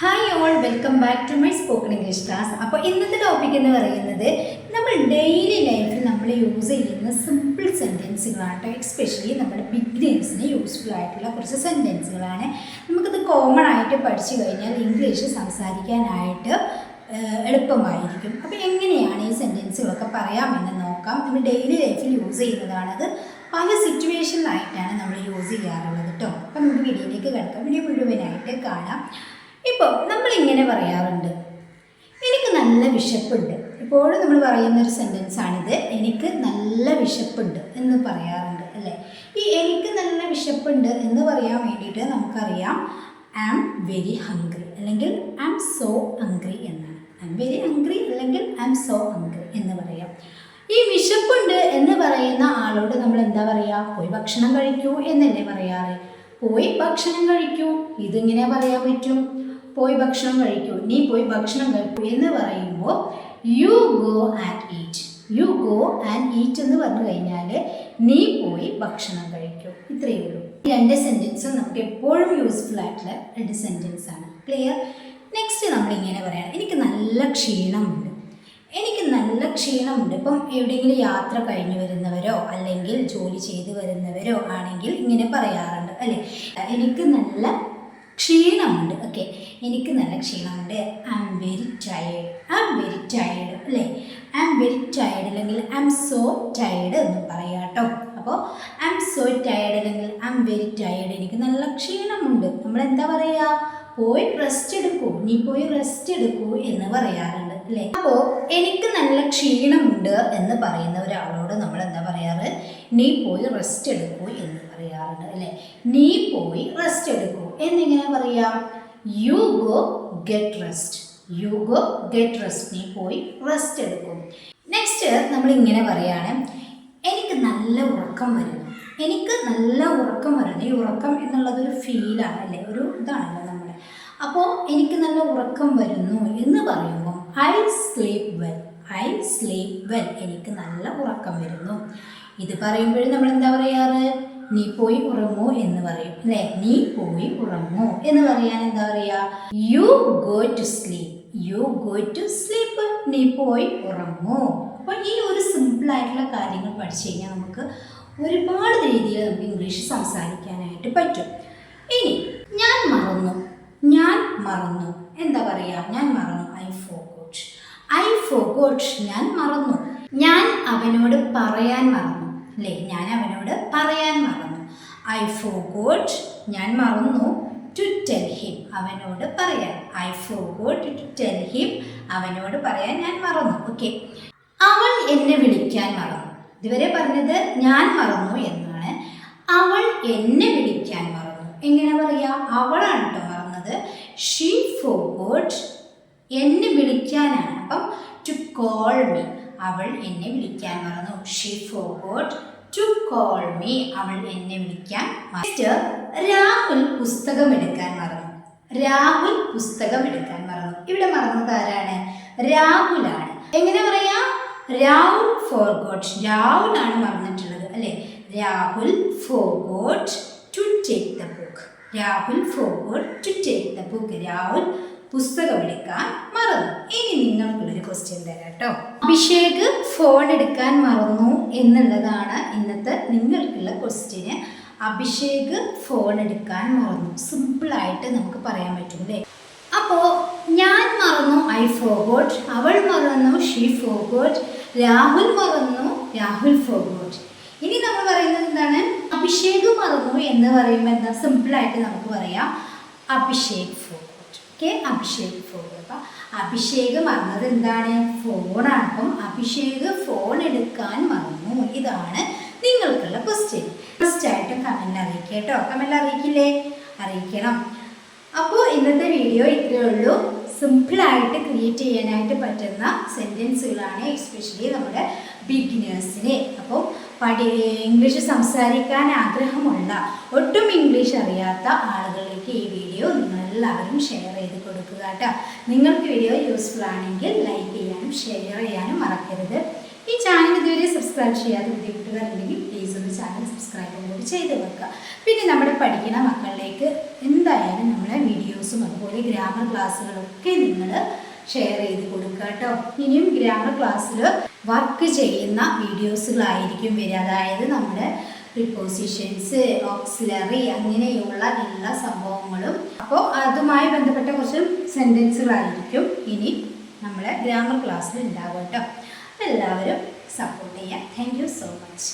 Hi all welcome back to my spoken English class അപ്പോൾ ഇന്നത്തെ topic എന്ന് പറയുന്നത് നമ്മൾ ഡെയിലി ലൈഫിൽ നമ്മൾ യൂസ് ചെയ്യുന്ന സിമ്പിൾ സെന്റൻസുകളാണ് എക്സ്പെഷ്യലി നമ്മുടെ ബിഗിനേഴ്സിന് യൂസ്ഫുൾ ആയിട്ടുള്ള കുറച്ച് സെന്റൻസുകളാണ് നമുക്കിത് കോമൺ ആയിട്ട് പഠിച്ചു കഴിഞ്ഞാൽ ഇംഗ്ലീഷ് സംസാരിക്കാനായിട്ട് എളുപ്പമായിരിക്കും. അപ്പോൾ എങ്ങനെയാണ് ഈ സെന്റൻസുകളൊക്കെ പറയാമെന്ന് നോക്കാം. നമ്മൾ ഡെയിലി ലൈഫിൽ യൂസ് ചെയ്യുന്നതാണത്. പല സിറ്റുവേഷനിലായിട്ടാണ് നമ്മൾ യൂസ് ചെയ്യാറുള്ളത് കേട്ടോ അപ്പം നമുക്ക് വീഡിയോയിലേക്ക് കിടക്കാം. വീഡിയോ മുഴുവനായിട്ട് കാണാം. ഇപ്പോൾ നമ്മളിങ്ങനെ പറയാറുണ്ട്. എനിക്ക് നല്ല വിശപ്പുണ്ട്. ഇപ്പോഴും നമ്മൾ പറയുന്ന ഒരു സെന്റൻസ് ആണിത് എനിക്ക് നല്ല വിശപ്പുണ്ട് എന്ന് പറയാറുണ്ട് അല്ലേ? ഈ എനിക്ക് നല്ല വിശപ്പുണ്ട് എന്ന് പറയാൻ വേണ്ടിയിട്ട് നമുക്കറിയാം ഐ ആം വെരി ഹംഗ്രി അല്ലെങ്കിൽ ഐ ആം സോ ഹംഗ്രി എന്നാണ്. ഐ എം വെരി ഹംഗ്രി അല്ലെങ്കിൽ ഐ ആം സോ ഹംഗ്രി എന്ന് പറയാം. ഈ വിശപ്പുണ്ട് എന്ന് പറയുന്ന ആളോട് നമ്മൾ എന്താ പറയുക പോയി ഭക്ഷണം കഴിക്കൂ എന്നല്ലേ പറയാറ്. പോയി ഭക്ഷണം കഴിക്കൂ ഇതിങ്ങനെ പറയാൻ പറ്റും. പോയി ഭക്ഷണം കഴിക്കൂ നീ പോയി ഭക്ഷണം കഴിക്കൂ എന്ന് പറയുമ്പോൾ you go and eat you go and eat എന്ന് പറഞ്ഞു കഴിഞ്ഞാൽ നീ പോയി ഭക്ഷണം കഴിക്കൂ. ഇത്രയേ ഉള്ളൂ. രണ്ട് സെന്റൻസും നമുക്ക് എപ്പോഴും യൂസ്ഫുൾ ആയിട്ടുള്ള രണ്ട് സെന്റൻസ് ആണ്. ക്ലിയർ നെക്സ്റ്റ് നമ്മൾ ഇങ്ങനെ പറയണം. എനിക്ക് നല്ല ക്ഷീണമുണ്ട്. എനിക്ക് നല്ല ക്ഷീണമുണ്ട്. ഇപ്പം എവിടെയെങ്കിലും യാത്ര കഴിഞ്ഞു വരുന്നവരോ അല്ലെങ്കിൽ ജോലി ചെയ്തു വരുന്നവരോ ആണെങ്കിൽ ഇങ്ങനെ പറയാറുണ്ട് അല്ലേ? എനിക്ക് നല്ല ക്ഷീണമുണ്ട്. ഓക്കെ എനിക്ക് നല്ല ക്ഷീണമുണ്ട്. I am very tired I am very tired അല്ലേ? ഐ എം വെരി ടയേർഡ് അല്ലെങ്കിൽ ഐ എം സോ ടയേർഡ് എന്ന് പറയാം കേട്ടോ. അപ്പോൾ ഐ എം സോ ടയേർഡ് അല്ലെങ്കിൽ ഐ എം വെരി ടയേർഡ് എനിക്ക് നല്ല ക്ഷീണമുണ്ട്. നമ്മൾ എന്താ പറയുക പോയി റെസ്റ്റ് എടുക്കൂ. നീ പോയി റെസ്റ്റ് എടുക്കൂ എന്ന് പറയാറുണ്ട്. അല്ലേ? അപ്പോൾ എനിക്ക് നല്ല ക്ഷീണമുണ്ട് എന്ന് പറയുന്ന ഒരാളോട് നമ്മൾ എന്താ പറയാറ്? നീ പോയി റെസ്റ്റ് എടുക്കൂ എന്ന് പറയാറുണ്ട്. അല്ലേ? നീ പോയി റെസ്റ്റ് എടുക്കൂ. എന്നിങ്ങനെ പറയാം you go get rest you go get rest നീ പോയി റെസ്റ്റ് എടുക്കും. നെക്സ്റ്റ് നമ്മൾ ഇങ്ങനെ പറയാണ് എനിക്ക് നല്ല ഉറക്കം വരുന്നു എനിക്ക് നല്ല ഉറക്കം വരുന്നു ഈ ഉറക്കം എന്നുള്ളത് ഒരു ഫീലാണ് അല്ലേ? ഒരു ഇതാണല്ലോ നമ്മൾ അപ്പോൾ എനിക്ക് നല്ല ഉറക്കം വരുന്നു എന്ന് പറയുമ്പോൾ I sleep well I sleep well എനിക്ക് നല്ല ഉറക്കം വരുന്നു. ഇത് പറയുമ്പോഴും നമ്മൾ എന്താ പറയാറ്? നീ പോയി ഉറങ്ങൂ എന്ന് പറയും. അല്ലേ? നീ പോയി ഉറങ്ങൂ എന്ന് പറയാൻ എന്താ പറയുക you go to sleep you go to sleep നീ പോയി ഉറങ്ങൂ. അപ്പോൾ ഈ ഒരു സിമ്പിൾ ആയിട്ടുള്ള കാര്യങ്ങൾ പഠിച്ചു കഴിഞ്ഞാൽ നമുക്ക് ഒരുപാട് രീതിയിൽ നമുക്ക് ഇംഗ്ലീഷ് സംസാരിക്കാനായിട്ട് പറ്റും. ഇനി ഞാൻ മറന്നു. ഞാൻ മറന്നു. എന്താ പറയാ? ഞാൻ മറന്നു. ഐ ഫോഗോട്ട് ഐ ഫോഗോട്ട് ഞാൻ മറന്നു. ഞാൻ അവനോട് പറയാൻ മറന്നു. അല്ലേ ഞാൻ അവനോട് പറയാൻ മറന്നു. ഐ ഫോ ഗോഡ് ഞാൻ മറന്നു ടു ടെൽ ഹിം അവനോട് പറയാൻ. ഐ ഫോ ഗോഡ് ടു ടെൽ ഹിം അവനോട് പറയാൻ ഞാൻ മറന്നു. ഓക്കെ അവൾ എന്നെ വിളിക്കാൻ മറന്നു. ഇതുവരെ പറഞ്ഞത് ഞാൻ മറന്നു എന്നാണ്. അവൾ എന്നെ വിളിക്കാൻ മറന്നു. എങ്ങനെ പറയാ? അവളാണ് കേട്ടോ മറന്നത്. ഷീ ഫോഗോട്ട് എന്നെ വിളിക്കാനാണ്. അപ്പം ടു കോൾ മീ അവൾ എന്നെ വിളിക്കാൻ മറന്നു. She forgot to call me അവൾ എന്നെ വിളിക്കാൻ രാഹുൽ പുസ്തകം എടുക്കാൻ മറന്നു. രാഹുൽ പുസ്തകം എടുക്കാൻ മറന്നു. ഇവിടെ മറന്നത് ആരാണ്? രാഹുലാണ്. എങ്ങനെ പറയാ? രാഹുൽ ഫോർഗോട്ട് ആണ് മറന്നിട്ടുള്ളത് അല്ലെ? Rahul forgot to take the book Rahul forgot to take the book Rahul പുസ്തകം എടുക്കാൻ മറന്നു. ഇനി നിങ്ങൾക്കുള്ളൊരു ക്വസ്റ്റ്യൻ തരാം കേട്ടോ. അഭിഷേക് ഫോൺ എടുക്കാൻ മറന്നു എന്നുള്ളതാണ് ഇന്നത്തെ നിങ്ങൾക്കുള്ള ക്വസ്റ്റ്യന് അഭിഷേക് ഫോൺ എടുക്കാൻ മറന്നു. സിമ്പിളായിട്ട് നമുക്ക് പറയാൻ പറ്റും അല്ലേ? അപ്പോൾ ഞാൻ മറന്നു ഐ ഫോഗോട്ട് അവൾ മറന്നു ഷീ ഫോഗോട്ട് രാഹുൽ മറന്നു രാഹുൽ ഫോഗോട്ട് ഇനി നമ്മൾ പറയുന്നത് എന്താണ്? അഭിഷേക് മറന്നു എന്ന് പറയുമ്പോൾ എന്താ? സിമ്പിളായിട്ട് നമുക്ക് പറയാം. Abhishek forgot okay Abhishek phone അപ്പം അഭിഷേക് മറന്നത് എന്താണ്? ഫോണാണ് അപ്പം അഭിഷേക് ഫോൺ എടുക്കാൻ മറന്നു ഇതാണ് നിങ്ങൾക്കുള്ള ക്വസ്റ്റ്യൻ ഫസ്റ്റ് ആയിട്ട് കമന്റ് അറിയിക്കുക കേട്ടോ. കമന്റ് അറിയിക്കില്ലേ? അറിയിക്കണം. അപ്പോൾ ഇന്നത്തെ വീഡിയോ ഇത്രയേ ഉള്ളൂ. സിമ്പിളായിട്ട് ക്രിയേറ്റ് ചെയ്യാനായിട്ട് പറ്റുന്ന സെന്റൻസുകളാണ് എസ്പെഷ്യലി നമ്മുടെ ബിഗിനേഴ്സിന് അപ്പോൾ പഠി ഇംഗ്ലീഷ് സംസാരിക്കാൻ ആഗ്രഹമുള്ള ഒട്ടും ഇംഗ്ലീഷ് അറിയാത്ത ആളുകളിലേക്ക് ഈ വീഡിയോ നിങ്ങളെല്ലാവരും ഷെയർ ചെയ്ത് കൊടുക്കുക കേട്ടോ. നിങ്ങൾക്ക് വീഡിയോ യൂസ്ഫുൾ ആണെങ്കിൽ ലൈക്ക് ചെയ്യാനും ഷെയർ ചെയ്യാനും മറക്കരുത്. ഈ ചാനൽ ഇതുവരെ സബ്സ്ക്രൈബ് ചെയ്യാതെ പുതിയ കൂട്ടുകാരുണ്ടെങ്കിൽ പ്ലീസ് ഒന്ന് ചാനൽ സബ്സ്ക്രൈബ് കൂടി ചെയ്ത് വെക്കുക. പിന്നെ നമ്മുടെ പഠിക്കുന്ന മക്കളിലേക്ക് എന്തായാലും നമ്മളെ വീഡിയോസും അതുപോലെ ഗ്രാമർ ക്ലാസ്സുകളൊക്കെ നിങ്ങൾ ഷെയർ ചെയ്ത് കൊടുക്കുക കേട്ടോ. ഇനിയും ഗ്രാമർ ക്ലാസ്സിൽ വർക്ക് ചെയ്യുന്ന വീഡിയോസുകളായിരിക്കും വരിക. അതായത് നമ്മുടെ പ്രിപ്പോസിഷൻസ് ഓക്സിലറി അങ്ങനെയുള്ള എല്ലാ സംഭവങ്ങളും. അപ്പോൾ അതുമായി ബന്ധപ്പെട്ട കുറച്ച് സെന്റൻസുകളായിരിക്കും ഇനി നമ്മളെ ഗ്രാമർ ക്ലാസ്സിൽ ഉണ്ടാവും കേട്ടോ എല്ലാവരും സപ്പോർട്ട് ചെയ്യാം. Thank so much